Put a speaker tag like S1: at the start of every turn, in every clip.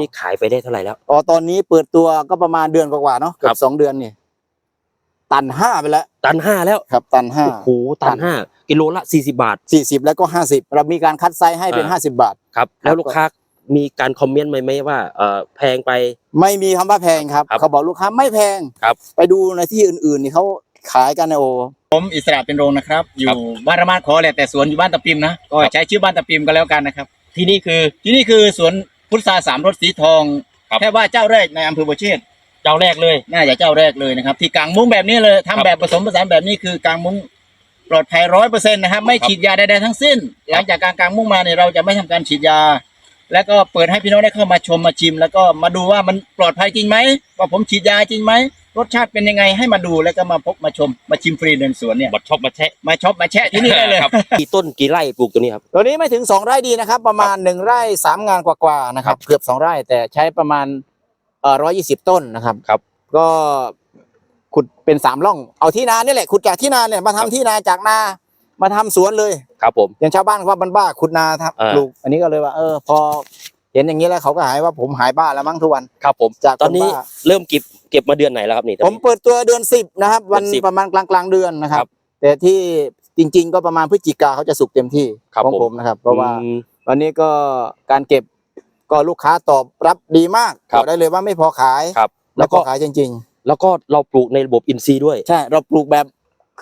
S1: นี้ขายไปได้เท่าไหร่แล้ว
S2: อ๋อตอนนี้เปิดตัวก็ประมาณเดือนกว่าๆเนาะเกื
S1: ครั
S2: อบบสองเดือนนี่ตันห้าไปแล้ว
S1: ตันห้าแล้ว
S2: ครับ ตันห้า
S1: โอ้โหตันห้ากิโลละสี่สิบาท
S2: สี่สิบแล้วก็ห้าสิบเรามีการคัดไซส์ให้เป็น
S1: อ่า
S2: ห้าสิบาท
S1: ครับ แล้วลูกค้ามีการคอมเมนต์ไหมไหมว่าเออแพงไป
S2: ไม่มีคำว่าแพงครับ
S1: ครับ
S2: เขาบอกลูกค้าไม่แพง
S1: ครับ
S2: ไปดูในที่อื่นๆนี่เขาขายกันนะโอ
S3: ผมอิสระเป็นโรงนะครับอ
S1: ครั
S3: ยู่
S1: บ
S3: บ้านระมาดขอแหละแต่สวนอยู่บ้านตะปิมนะก็ใช้ชื่อบ้านตะปิมก็แล้วกันนะครับ
S1: ที่นี่คือ
S3: ที่นี่คือสวน พุทราสามรสสีทอง
S1: ครับ
S3: แค่ว่าเจ้าแรกในอำเภอบัวเชษฐ์
S1: เจ้าแรกเลย
S3: น่าจะเจ้าแรกเลยนะครับ ที่กางมุ้งแบบนี้เลยทำ
S1: ครับ
S3: แบบผสมผสานแบบนี้คือกางมุ้งปลอดภัยร้อยเปอร์เซ็นต์นะครับ ไม่
S1: ครับ
S3: ฉีดยาใดๆทั้งสิ้น หลังจากการกางมุ้งมาเนี่ยเราจะไม่ทำการฉีดยา แล้วก็เปิดให้พี่น้องได้เข้ามาชมมาชิม แล้วก็มาดูว่ามันปลอดภัยจริงไหมว่าผมฉีดยาจริงไหม รสชาติเป็นยังไงให้มาดูแล้วก็มาพบมาชมมาชิมฟรีในสวนเนี่ย
S1: บัตรช็อปมาแชะ
S3: มาช็อปมาแชะที่นี่ได้เลย
S1: ครับ กี่ต้นกี่ไร่ปลูกตัวนี้ครับ
S2: ตัวนี้ไม่ถึงสองไร่ดีนะครับ ประมาณหนึ่งไร่สามงานกว่าๆนะครับ เกือบสองไร่แต่ใช้ประมาณเอ่อร้อยยี่สิบต้นนะครับ
S1: ครับ
S2: ก็ขุดเป็นสามร่อง เอาที่นานี่แหละขุดจากที่นาเนี่ยมาทำที่นาจากนามาทำสวนเลย
S1: ครับผม
S2: อย่างชาวบ้านเขาว่าบ้านบ้าขุดนาทับ
S1: อ่า
S2: ปลูกอันนี้ก็เลยว่าเออ พอ เห็นอย่างนี้แล้วเขาก็หายว่าผมหายบ้าแล้วมั้งทุกวัน
S1: ครับผม
S2: จาก
S1: ตอนนี้
S2: คนบ้า
S1: เริ่มเก็บ เก็บมาเดือนไหนแล้วครับนี่
S2: ผมเปิดตัวเดือนสิบนะครับ วัน
S1: เดือน10
S2: ประมาณกลางกลางๆเดือนนะค
S1: ค
S2: รั
S1: รับบ
S2: แต่ที่จริง ๆ ก็ประมาณพฤศจิกาเขาจะสุกเต็มที่
S1: ครับ
S2: ของ
S1: ผม
S2: ผมนะครับ เพราะว่า
S1: อืม
S2: วันนี้ก็การเก็บก็ลูกค้าตอบรับดีมาก
S1: ครับ
S2: บอกได้เลยว่าไม่พอขาย
S1: ครับ
S2: แล้
S1: แล้วว
S2: ก็
S1: ก็
S2: ขายจริง
S1: แล้วก็เราปลูกในระบบอินทรีย์ด้วย
S2: ๆ ใช่เราปลูกแบบ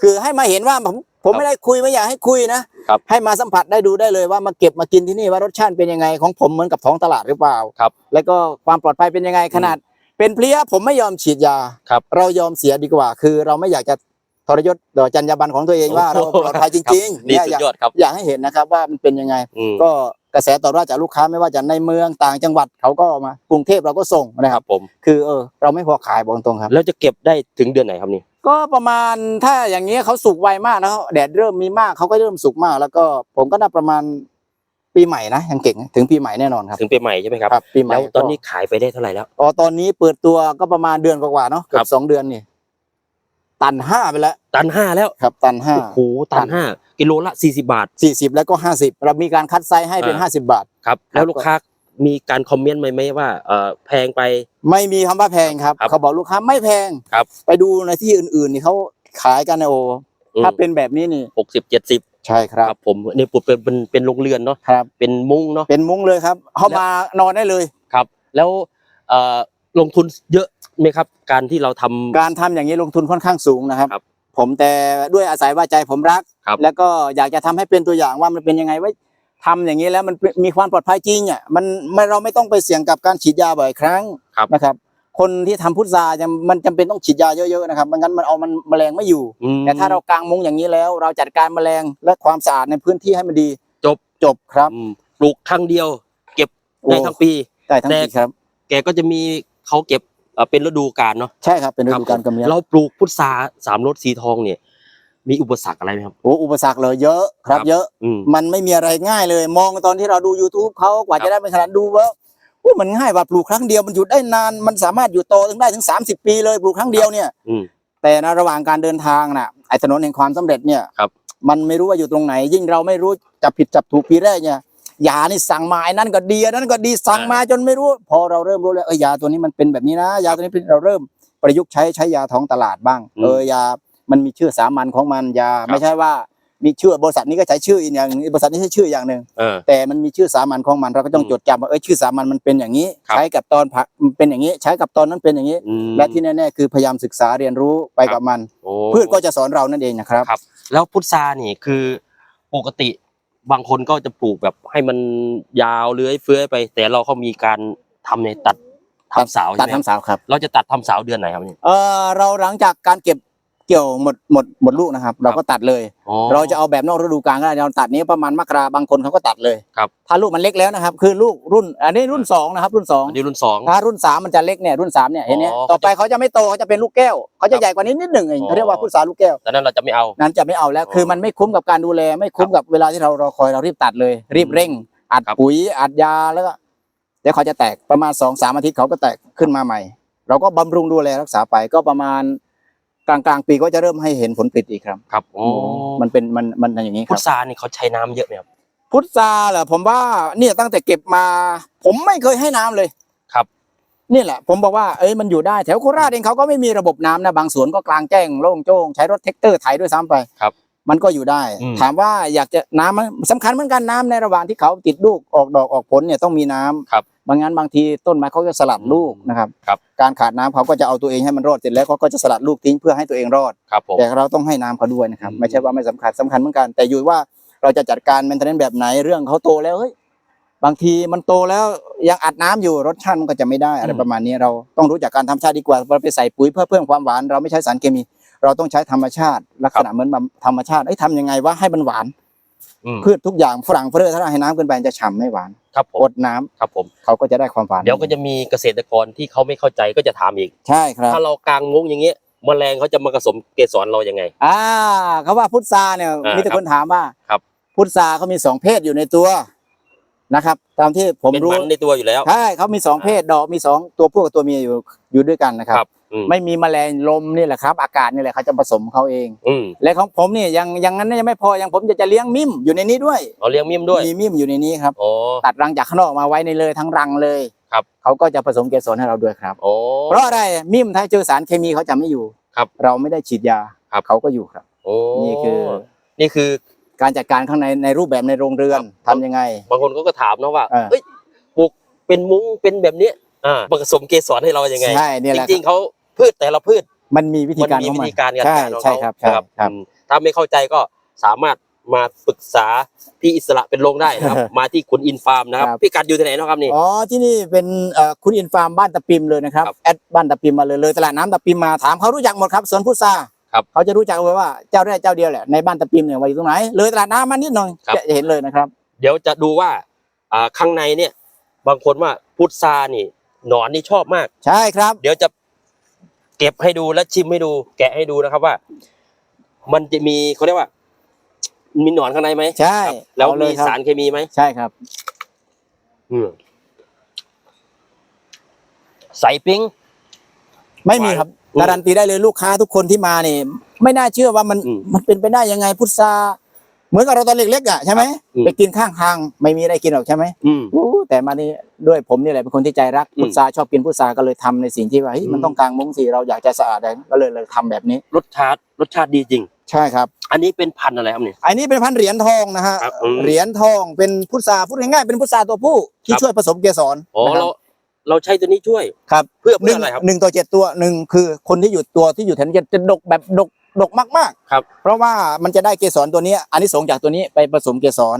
S2: คือให้มาเห็นว่าผมผม
S1: ครับ
S2: ไม่ได้คุยไม่อยากให้คุยนะครับ ให้มาสัมผัสได้ดูได้เลยว่ามาเก็บมากินที่นี่ว่ารสชาติเป็นยังไงของผมเหมือนกับท้องตลาดหรือเปล่า
S1: ครับ
S2: แล้วก็ความปลอดภัยเป็นยังไงขนาด เป็นเพลี้ยผมไม่ยอมฉีดยา
S1: ครับ
S2: เรายอมเสียดีกว่า คือเราไม่อยากจะทรยศต่อจรรยาบรรณของตัวเองว่าเราปลอดภัยจริงๆ
S1: นี่
S2: เนี่ย
S1: สุ
S2: อ
S1: ด
S2: ยาก
S1: ยอดครับ
S2: อยากให้เห็นนะครับว่ามันเป็นยังไง
S1: อืม
S2: ก็กระแสตอบรับจากลูกค้าไม่ว่าจะในเมืองต่างจังหวัดเขาก็มากรุงเทพเราก็ส่งนะ
S1: ค
S2: ค
S1: รั
S2: รั
S1: บ บผม
S2: คือเออเราไม่พอขายบอกตรงๆครับ
S1: แล้วจะเก็บได้ถึงเดือนไหนครับนี่
S2: ก็ประมาณถ้าอย่างนี้ยเขาสุกไวมากแล้วแดดเริ่มมีมากเขาก็เริ่มสุกมาก แล้วก็ผมก็น่าประมาณ ปีใหม่นะยังเก่งถึงปีใหม่แน่นอนครับ
S1: ถึงปีใหม่ใช่ไหมครับ
S2: ครับปีใหม่
S1: แล้วตอนนี้
S2: ก็
S1: ขายไปได้เท่าไหร่แล้ว
S2: อ๋อตอนนี้เปิดตัวก็ประมาณเดือนกว่าๆเนาะเกื
S1: ครั
S2: อบ บสองเดือนนี่ตันห้าไปแล้ว
S1: ตันห้าแล้ว
S2: ครับ ตันห้า
S1: โอ้โหตันห้ากิโลละสี่สิบาท
S2: สี่สิบแล้วก็ห้าสิบเรามีการคัดไซส์ให้เป็น
S1: อ่า
S2: ห้าสิบบาท
S1: ครับแล้วลูกค้ามีการคอมเมนต์ไหมไหมว่าเออแพงไป
S2: ไม่มีคำว่าแพงครับ
S1: ครับ
S2: เขาบอกลูกค้าไม่แพง
S1: ครับ
S2: ไปดูในที่อื่นๆนี่เขาขายกันนะโอถ้าเป็นแบบนี้นี่
S1: หกสิบเจ็ดสิบ
S2: ใช่ค
S1: ครับรับผมเนี่ยปลูกเป็นเป็นเป็นโรงเรือนเนาะ
S2: ครับ
S1: เป็นมุ้งเนาะ
S2: เป็นมุ้งเลยครับเข้ามานอนได้เลย
S1: ครับ แล้วเอ่อลงทุนเยอะไหมครับ การที่เราทำ
S2: การทำอย่างนี้ลงทุนค่อนข้างสูงนะครับ
S1: ครับ
S2: ผมแต่ด้วยอาศัยว่าใจผมรัก
S1: ครับ
S2: แล้วก็อยากจะทำให้เป็นตัวอย่างว่ามันเป็นยังไงว่าทำอย่างนี้แล้วมันมีความปลอดภัยจริงอะมันไม่เราไม่ต้องไปเสี่ยงกับการฉีดยาบ่อยครั้ง
S1: ครับ
S2: นะครับ คนที่ทำพุทราจะมันจำเป็นต้องฉีดยาเยอะๆนะครับไม่งั้นมันเอามันแมลงไม่อยู่
S1: อืม
S2: แต่ถ้าเรากางมุ้งอย่างนี้แล้ว เราจัดการแมลงและความสะอาดในพื้นที่ให้มันดี
S1: จบ
S2: จบครับ
S1: อืมปลูกครั้งเดียว เก็บได้
S2: โอ้
S1: ทั้งปี
S2: ได้ทั้ง
S1: แต่
S2: ปีครับ
S1: แกก็จะมีเขาเก็บเอ่อเป็นฤดูกาลเนาะ
S2: ใช่ครับเป็นฤดูกาลกำเนิด
S1: เราปลูกพุทราสามรสสีทองเนี่ยมีอุปสรรคอะไรไหมครับ
S2: โอ้อุปสรรคเลยเยอะครับ
S1: ครับ
S2: เยอะ
S1: อืม
S2: มันไม่มีอะไรง่ายเลย มองตอนที่เราดู YouTube เขากว่า
S1: ครับ
S2: จะได้เป็นขนาดดูว่าอู้ มันง่ายว่าปลูกครั้งเดียวมันหยุดได้นานมันสามารถอยู่โตถึงได้ถึง 30 ปีเลยปลูกครั้งเดียวเนี่ย
S1: อืม
S2: แต่ในระหว่างการเดินทางน่ะไอ้ถนนแห่งความสำเร็จเนี่ย
S1: ครับ
S2: มันไม่รู้ว่าอยู่ตรงไหน ยิ่งเราไม่รู้จับผิดจับถูกปีแรกเนี่ยยานี่สั่งมาไอ้นั่นก็ดีอันนั้นก็ดีสั่งมาจนไม่รู้ พอเราเริ่มรู้แล้วเออยาตัวนี้มันเป็นแบบนี้นะยาตัวนี้เป็นเราเริ่มประยุกต์ใช้ใช้ยาท้องตลาดบ้าง
S1: อืม
S2: เออยามันมีชื่อสามัญของมันยาไม่ใช่ว่า มีชื่อบริษัทนี้ก็ใช้ชื่ออีกอย่างหนึ่งบริษัทนี้ใช้ชื่ออย่างหนึ่ง
S1: เออ
S2: แต่มันมีชื่อสามัญของมันเราก็ต้อง
S1: อืม
S2: จดจำว่าเออชื่อสามัญมันเป็นอย่างนี้
S1: ครับ
S2: ใช้กับตอนผักมันเป็นอย่างนี้ ใช้กับตอนนั้นเป็นอย่างนี้
S1: อืม
S2: และที่แน่ๆคือพยายามศึกษาเรียนรู้ไป
S1: ครั
S2: กั
S1: บบ
S2: มัน
S1: โอ้
S2: พืชก็จะสอนเรานั่นเองนะครับ
S1: ครับ แล้วพุทรานี่คือปกติบางคนก็จะปลูกแบบให้มันยาวเลื้อยเฟื้อยไป แต่เราเขามีการทำในตัดทำเสา
S2: ตั
S1: ใช่
S2: ด
S1: ไหมครับ
S2: ทำสาวครับ
S1: เราจะตัดทำเสาเดือนไหนครับนี่
S2: เออเราหลังจากการเก็บ เกี่ยวหมดหมดหมดลูกนะครับ เราก็ตัดเลย
S1: อ๋อ
S2: เราจะเอาแบบนอกฤดูกาลก็ได้เราตัดนี้ประมาณมกราบางคนเขาก็ตัดเลย
S1: ครับ
S2: ถ้าลูกมันเล็กแล้วนะครับ คือลูกรุ่น อันนี้รุ่นสองนะครับ รุ่นสอง
S1: อันนี้รุ่นสอง
S2: ถ้ารุ่นสามมันจะเล็กเนี่ยรุ่นสามเนี่ยเห็นไหม
S1: อ๋อ
S2: ต่อไปเขาจะไม่โตเขาจะเป็นลูกแก้วเขาจะใหญ่กว่านี้นิดหนึ่งเอง
S1: อ๋อ
S2: เขาเรียกว่าพุทราลูกแก้ว
S1: แต่นั้นเราจะไม่เอา
S2: นั้นจะไม่เอาแล้ว
S1: อ๋อ
S2: คือมันไม่คุ้มกับการดูแล ไม่คุ้มกับเวลาที่เรารอคอยเรารีบตัดเลย รีบเร่ง อัด
S1: ครับ
S2: ปุ๋ย อัดยาแล้วก็เดี๋ยวเขาจะแตกประมาณสองสามอาทิตย์เขาก็แตกขึ้นมาใหม่ เราก็บำรุงดูแลรักษาไปก็ประมาณ กลางกลางๆปีก็จะเริ่มให้เห็นผลผลิตอีกครับ
S1: ครับอ๋อ
S2: มันเป็นมันมันอย่างนี้ค
S1: พุ
S2: รับ
S1: ทรานี่เขาใช้น้ำเยอะไหมครับ
S2: พุทราเหรอผมว่าเนี่ยตั้งแต่เก็บมา ผมไม่เคยให้น้ำเลย
S1: ครับ
S2: นี่แหละ ผมบอกว่าเอ้ยมันอยู่ได้แถวโคราชเองเขาก็ไม่มีระบบน้ำนะบางสวนก็กลางแจ้งโล่งโจ้งใช้รถแท็กเตอร์ไถด้วยซ้ำไป
S1: ครับ
S2: มันก็อยู่ได้
S1: อืม
S2: ถามว่าอยากจะน้ำมันสำคัญเหมือนกันน้ำในระหว่างที่เขาติดลูกออกดอกออกผลเนี่ยต้องมีน้ำ
S1: ครับ
S2: บางงั้นบางทีต้นไม้เขาจะสลัดลูกนะครับ
S1: ครับ
S2: การขาดน้ำเขาก็จะเอาตัวเองให้มันรอดเสร็จแล้วเขาก็จะสลัดลูกทิ้งเพื่อให้ตัวเองรอด
S1: ครับผม
S2: แต่เราต้องให้น้ำเขาด้วยนะครับ
S1: อืม
S2: ไม่ใช่ว่าไม่สำคัญสำคัญเหมือนกัน แต่อยู่ว่าเราจะจัดการ maintenance แบบไหนเรื่องเขาโตแล้วเฮ้ยบางทีมันโตแล้วยังอัดน้ำอยู่รสชาติมันก็จะไม่ได้อะไรประมาณนี้เราต้องรู้จักการทำชาติดีกว่าเราไปใส่ปุ๋ยเพื่อเพิ่มความหวานเราไม่ใช้สารเคมี เราต้องใช้ธรรมชาติ ลักษณะเหมือนแบบธรรมชาติเอ้ยทำยังไงว่าให้มันหวาน
S1: อืม
S2: พืชทุกอย่างฝรั่งเฟอถ้าเราให้น้ำเกินไปจะฉ่ำไม่หวาน
S1: ครับผ
S2: อ
S1: ม
S2: ดน้ำ
S1: ครับผม
S2: เขาก็จะได้ความหวาน
S1: เดี๋ยวก็จะมีเกษตรกรที่เขาไม่เข้าใจก็จะถามอีก
S2: ใช่ครับ
S1: ถ้าเรากางมุ้งอย่างเงี้ยแมลงเขาจะมาผสมเกสรเรายังไง
S2: อ่าเขาว่าพุทราเนี่ย
S1: อ่ามี
S2: มีแต่คนถามว่า
S1: ครับ
S2: พุทราเขามีสองเพศอยู่ในตัวนะครับ ตามที่ผม
S1: เป็น
S2: รู้
S1: มันในตัวอยู่แล้ว
S2: ใช่เขามีสองเพศดอกมีสองตัวผู้กับตัวเมียอยู่อยู่ด้วยกันนะครับ
S1: ครับอืม
S2: ไม่มีแมลงลมนี่แหละครับ อากาศนี่แหละเขาจะผสมเขาเอง
S1: อืม
S2: และของผมนี่ยังยังนั้นยังไม่พอยังผมจะจะเลี้ยงมิมอยู่ในนี้ด้วย
S1: เอาเลี้ยงมิมด้วย
S2: มีมิมอยู่ในนี้ครับ
S1: โอ้
S2: ตัดรังจากข้างนอกมาไว้ในเลยทั้งรังเลย
S1: ครับ
S2: เขาก็จะผสมเกสรให้เราด้วยครับ
S1: โอ้
S2: เพราะอะไรมิมถ้าเจอสารเคมีเขาจะไม่อยู่
S1: ครับ
S2: เราไม่ได้ฉีดยา
S1: ครับ
S2: เขาก็อยู่ครับ
S1: โอ้
S2: นี่คือ
S1: นี่คือ
S2: การจัดการข้างในในรูปแบบในโรงเรือน
S1: ครับ
S2: ทำยังไง
S1: บางคนก็ก็ถามนะว่า
S2: เออ
S1: เอ้ยปลูกเป็นมุ้งเป็นแบบเนี้ยอ่าผสมเกสรให้เรายังไง
S2: ใช่เนี่ย
S1: จ
S2: แหละ
S1: ริงๆเขา พืชแต่ละพืช
S2: มันมีวิธี
S1: มัน
S2: การ
S1: มี
S2: ของ
S1: วิ
S2: มัน
S1: ธีการการ
S2: ใช่
S1: การของ
S2: ใช่
S1: เขา
S2: ครับใช่ครับ
S1: อืมถ้าไม่เข้าใจก็สามารถมาปรึกษาพี่อิสระเป็นโรงได้นะครับ มาที่คุณอินฟาร์มนะครับ
S2: ครับ
S1: พี่กัดอยู่ที่ไหนเนาะครับนี่
S2: อ๋อที่นี่เป็นเอ่อคุณอินฟาร์มบ้านตะปิมเลยนะครับ
S1: ครับ
S2: แอดบ้านตะปิมมาเลยเลยตลาดน้ำตะปิมมาถามเขารู้จักหมดครับสวนพุทรา
S1: ครับ
S2: เขาจะรู้จักเลยว่าเจ้าแรกเจ้าเดียวแหละในบ้านตะปิมเนี่ยว่าอยู่ตรงไหนเลยตลาดน้ำมานิดหน่อย
S1: ครับ
S2: จะเห็นเลยนะครับ
S1: เดี๋ยวจะดูว่าอ่าข้างในเนี่ย บางคนว่าพุทรานี่หนอนนี่ชอบมาก
S2: ใช่ครับ
S1: เดี๋ยวจะ เก็บให้ดูและชิมให้ดู แกะให้ดูนะครับว่า มันจะมีเขาเรียกว่า มีหนอนข้างในไหม
S2: ใช่
S1: ครับแล้ว
S2: เอเย
S1: มี
S2: ครับ
S1: สารเคมีไหม
S2: ใช่ครับ
S1: อืมใส่ปิ้ง
S2: ไม่มีครับ
S1: อืม
S2: การันตีได้เลยลูกค้าทุกคนที่มาเนี่ยไม่น่าเชื่อว่ามัน
S1: อืม
S2: มันเป็นไปได้ยังไงพุทรา เหมือนกับเราตอนเล็กๆอะใช่ไหม
S1: อืม
S2: ไปกินข้างทางไม่มีอะไรกินหรอกใช่ไหม
S1: อืม
S2: อู้แต่มานี่ด้วยผมนี่แหละเป็นคนที่ใจรัก
S1: อืม
S2: พุทราชอบกินพุทราก็เลยทำในสิ่งที่ว่าเฮ้ย
S1: อืม
S2: มันต้องกางมุ้งสิเราอยากจะสะอาดเลยก็เลยเลยทำแบบนี้
S1: รสชาติรสชาติดีจริง
S2: ใช่ครับ
S1: อันนี้เป็นพันธุ์อะไรครับเนี่ย
S2: อันนี้เป็นพันธุ์เหรียญทองนะฮะ
S1: ครับอืม
S2: เหรียญทองเป็นพุทราพูดง่ายๆเป็นพุทราตัวผู้ที่
S1: ครับ
S2: ช่วยผสมเกสร
S1: อ๋อ
S2: นะค
S1: เรา
S2: รับ
S1: เราใช้ตัวนี้ช่วย
S2: ครับ
S1: เพื่อ
S2: ห
S1: เพื่อ
S2: นึ่ง
S1: อะไรครับ
S2: หนึ่งต่อเจ็ดตัวหนึ่งคือคนที่อยู่ตัวที่อยู่แถวนี้จะดกแบบดก ดกมากๆ
S1: ครับ
S2: เพราะว่ามันจะได้เกสรตัวนี้อันนี้สงส์จากตัวนี้ไปผสมเกสร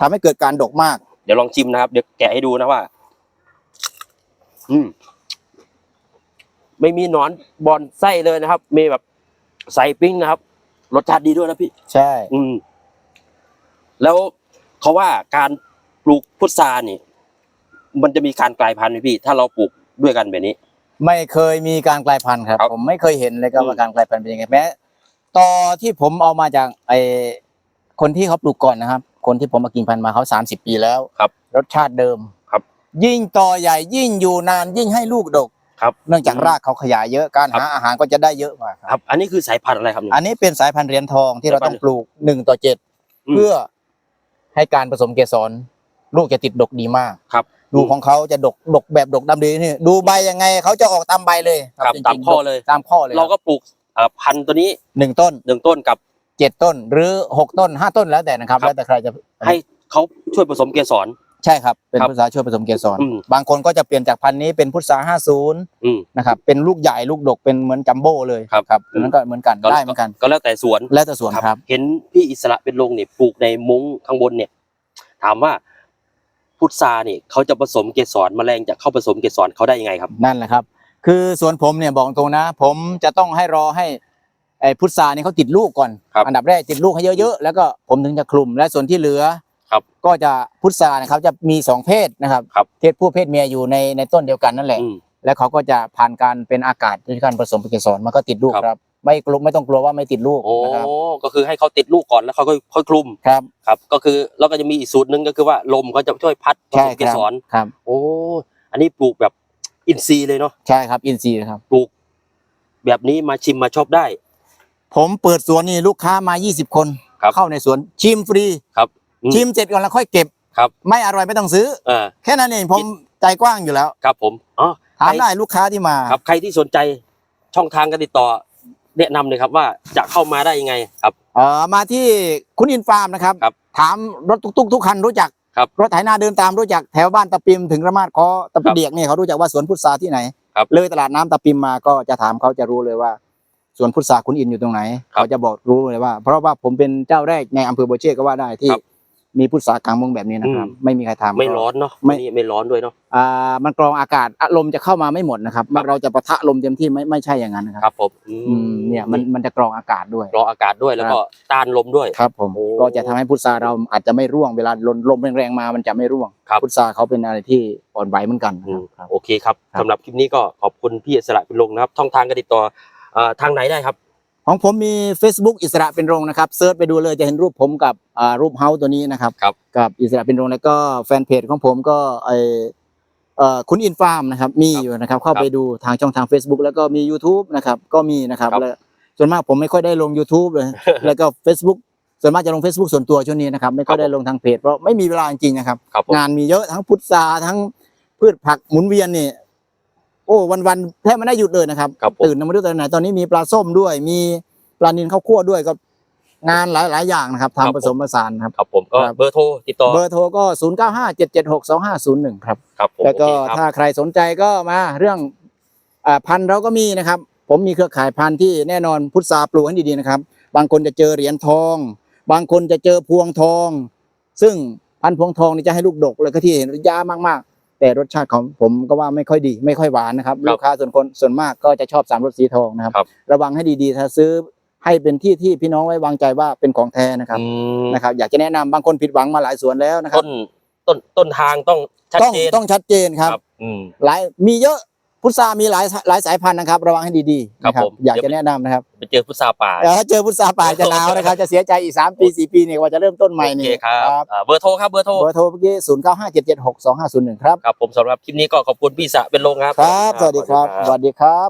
S2: ทำให้เกิดการดกมาก
S1: เดี๋ยวลองชิมนะครับ เดี๋ยวแกะให้ดูนะว่า อืม ไม่มีหนอนบอนไส้เลยนะครับ มีแบบใส่ปิ้งนะครับ รสชาติดีด้วยนะพี่
S2: ใช่
S1: อืม แล้วเขาว่าการปลูกพุทรานี่ มันจะมีการกลายพันธุ์ไหมพี่ ถ้าเราปลูกด้วยกันแบบนี้
S2: ไม่เคยมีการกลายพันธุ์ครับ
S1: ครับ
S2: ผมไม่เคยเห็นเลยครับ
S1: อืม
S2: ว่าการกลายพันธุ์เป็นยังไงแม้ ตอที่ผมเอามาจากไอคนที่เขาปลูกก่อนนะครับ คนที่ผมมากินพันธุ์มาเขาสามสิบปีแล้ว
S1: ครับ
S2: รสชาติเดิม
S1: ครับ
S2: ยิ่งตอใหญ่ยิ่งอยู่นานยิ่งให้ลูกดก
S1: ครับ
S2: เนื่องจากรากเขาขยายเยอะการ
S1: ครับ
S2: หาอาหารก็จะได้เยอะกว่าครับ
S1: ครับ อันนี้คือสายพันธุ์อะไรครับเนี่ย
S2: อันนี้เป็นสายพันธุ์เหรียญทองที่เรา
S1: สายพั
S2: ต้
S1: น
S2: อ
S1: ธุ์
S2: งปลูกหนึ่งต่อเจ็ด
S1: อืม
S2: เพื่อให้การผสมเกสรลูกจะติดดกดีมาก
S1: ครับ
S2: ดูของเขาจะดกดกแบบดกดำดีนี่ดูใบยังไงเขาจะออกตามใบเลย
S1: ครับ
S2: จงๆ
S1: ตามข้อเลย
S2: ตามข้อเลย
S1: เราก็ปลูกเอ่อ พันธุ์ตัวนี้
S2: หนึ่งต้น
S1: หนึ่งต้นกับ
S2: เจ็ดต้น หรือหกต้นห้าต้นแล้วแต่นะครับ
S1: ครับ
S2: แล้วแต่ใครจะ
S1: ให้เขาช่วยผสมเกสร
S2: ใช่ครับ เป็น
S1: ครับ
S2: พุทราช่วยผสมเกสร
S1: อืม
S2: บางคนก็จะเปลี่ยนจากพันธุ์นี้เป็นพุทราห้าศูนย์
S1: อืม
S2: นะครับ เป็นลูกใหญ่ลูกดกเป็นเหมือนจัมโบ้เลย
S1: ครับ
S2: ครับ
S1: อืม
S2: นั้นก็เหมือนกันได้เหมือนกัน
S1: ก็แล้วแต่สวน
S2: แล้วแต่ส่วนครับ
S1: เห็นพี่อิสระเป็นลงเนี่ยปลูกในมุ้งข้างบนเนี่ย ถามว่าพุทราเนี่ยเขาจะผสมเกสรแมลงจะเข้าผสมเกสรเขาได้ยังไงครับ
S2: นั่นแหละครับ คือส่วนผมเนี่ยบอกตรงนะ ผมจะต้องให้รอให้ไอ้พุทรานี่เขาติดลูกก่อน
S1: ครับ
S2: อันดับแรกติดลูกให้เยอะๆ แล้วก็ผมถึงจะคลุม และส่วนที่เหลือ
S1: ครับ
S2: ก็จะพุทราเนี่ยเขาจะมีสองเพศนะครับ
S1: ครับ
S2: เพศผู้เพศเมียอยู่ในในต้นเดียวกันนั่นแหละ
S1: อืม
S2: แล้วเขาก็จะผ่านการเป็นอากาศด้วยการผสมเกสรมันก็ติดลูก
S1: ครับ
S2: ครับ ไม่กลัวไม่ต้องกลัวว่าไม่ติดลูก
S1: โอ้
S2: นะครับ
S1: ก็คือให้เขาติดลูกก่อนแล้วเขาค่อยค่อยคลุม
S2: ครับ
S1: ครับ ก็คือแล้วก็จะมีอีกสูตรหนึ่งก็คือว่าลมเขาจะช่วยพัดผ
S2: ใช่
S1: สมเก
S2: ครับ
S1: สร
S2: ครับ
S1: โอ้อันนี้ปลูกแบบ อินทรีย์เลยเนาะ
S2: ใช่ครับ อินทรีย์ครับ
S1: ปลูก แบบนี้มาชิมมาชอบได้
S2: ผมเปิดสวนนี่ลูกค้ามา 20 คน
S1: ครับ
S2: เข้าในสวนชิมฟรี
S1: ครับอืม
S2: ชิมเสร็จก่อนแล้วค่อยเก็บ
S1: ครับ
S2: ไม่อร่อยไม่ต้องซื้อ
S1: อ่า
S2: แค่นั้นเองผมใจกว้างอยู่แล้ว
S1: ครับผมอ๋อ
S2: ถาม
S1: ใคร
S2: ได้ลูกค้าที่มา
S1: ครับ ใครที่สนใจช่องทางการติดต่อ แนะนำเลยครับว่าจะเข้ามาได้ยังไงครับ
S2: เอ่อมาที่คุณอินฟาร์มนะครับ
S1: ครับ
S2: ถามรถตุกๆ ทุกคันรู้จัก
S1: ครับ
S2: รถไถนาเดินตามรู้จักแถวบ้านตะปิมถึงระมาดคอตะปิเดียกเนี่ยเขารู้จักว่าสวนพุทราที่ไหน
S1: ครับ
S2: เลยตลาดน้ำตะปิมมาก็จะถามเขาจะรู้เลยว่าสวนพุทราคุณอินอยู่ตรงไหน
S1: ครับ
S2: เขาจะบอกรู้เลยว่า เพราะว่าผมเป็นเจ้าแรกในอำเภอโบวเช่ก็ว่าได้ที่
S1: ครับ
S2: มีพุทรากลางเมืองแบบนี้นะครับ
S1: อืม
S2: ไม่มีใครทำ
S1: ไม่ร้อนเนาะ
S2: ไม่
S1: ไม่ไม่ร้อนด้วยเนาะ
S2: อ่ามันกรองอากาศอารมณ์จะเข้ามาไม่หมดนะครับ
S1: ครับ
S2: เราจะปะทะลมเต็มที่ไม่ไม่ใช่อย่างนั้นนะค
S1: ค
S2: รั
S1: รับบผมอื
S2: อืมเนี่ยมันมันจะกรองอากาศด้วย
S1: รออากาศด้วยแล้วก็ต้านลมด้วย
S2: ครับผม
S1: โอ้
S2: ก็จะทำให้พุทราเราอาจจะไม่ร่วงเวลาลมลมแรงๆมามันจะไม่ร่วง
S1: ครับ
S2: พุทราเขาเป็นอะไรที่อ่อนไหวเหมือนกัน
S1: อืม
S2: ครับ
S1: โอเคครับ
S2: ครับ
S1: สำหรับคลิปนี้ก็ขอบคุณพี่อิสระเป็นลงนะครับช่องทางการติดต่อเอ่อทางไหนได้ครับ
S2: ของผมมี Facebook อิสระเป็นรงค์นะครับเซิร์ชไปดูเลยจะเห็นรูปผมกับอ่ารูปเฮาส์ตัวนี้นะครับ
S1: ครับ
S2: กับอิสระเป็นรงค์แล้วก็แฟนเพจของผมก็ไอเอ่อคุณอินฟาร์มนะครับมีอยู่นะครับ เข้าไปดูทางช่องทาง Facebook แล้วก็มี YouTube นะครับก็มีนะครับ
S1: ครับ
S2: แล้วส่วนมากผมไม่ค่อยได้ลง YouTube เลย แล้วก็ Facebook ส่วนมากจะลง Facebook ส่วนตัวช่วงนี้นะครับไม่ค่อยได้ลงทางเพจเพราะไม่มีเวลาจริงๆนะครับ
S1: ครับผม
S2: งานมีเยอะทั้งพุทราทั้งพืชผักหมุนเวียนนี่ โอ้วันๆแทบไม่ได้หยุดเลยนะครับ
S1: ครับผม
S2: ตื่นมาไม่รู้ตอนไหนตอนนี้มีปลาส้มด้วย มีปลานิลข้าวคั่วด้วยก็งานหลายๆอย่างนะครับ
S1: ครับ
S2: ทำผสมผสานครับ
S1: ครับผมก็
S2: ครับ
S1: เบอร์โทรติดต่อ
S2: เบอร์โทรก็ 0 9 5 7 7 6 2 5 0 1 ครับ
S1: ครับผม
S2: แล้วก็
S1: โอเคครับ
S2: ถ้าใครสนใจก็มาเรื่องอ่าพันธุ์เราก็มีนะครับ ผมมีเครือข่ายพันธุ์ที่แน่นอนพุทราปลูกให้ดีๆนะครับ บางคนจะเจอเหรียญทอง บางคนจะเจอพวงทอง ซึ่งพันธุ์พวงทองนี่จะให้ลูกดกแล้วก็ที่เห็นยามากๆ แต่รสชาติของผมก็ว่าไม่ค่อยดี ไม่ค่อยหวานนะครับ
S1: ครับ
S2: ลูกค้าส่วนคนส่วนมากก็จะชอบสามรสสีทองนะครับ
S1: ครับ
S2: ระวังให้ดีๆถ้าซื้อให้เป็นที่ที่พี่น้องไว้วางใจว่าเป็นของแท้นะครับ
S1: อืม
S2: นะครับ อยากจะแนะนำบางคนผิดหวังมาหลายสวนแล้วนะครั
S1: ต้
S2: บ
S1: นต้นต้นทางต้องชัด
S2: ต้อง
S1: เจน
S2: ต้องชัดเจนครับ
S1: อืม
S2: หลายมีเยอะ พุทรามีหลายหลายสายพันธุ์นะครับ ระวังให้ดีๆ
S1: ครับ
S2: นะ
S1: ผม
S2: อยากจะแนะนำนะครับ
S1: ไปเจอพุทราป่า
S2: เออถ้าเจอพุทราป่าจะหนาวนะครับ จะเสียใจอีก 3 ปี 4 ปีเนี่ยกว่าจะเริ่มต้นใหม่
S1: โอ
S2: นี่
S1: เคครับอ่าเบอร์โทรครับเบอร์โทร
S2: เบอร์โทรเมื่อกี้ศูนย์เก้าห้าเจ็ดเจ็ดหกสองห้าศูนย์หนึ่งครับ
S1: ครับผมสำหรับคลิปนี้ก็ขอบคุณพี่สะเป็นลงครับ
S2: ครับสวัสดีครับสวัสดีครับ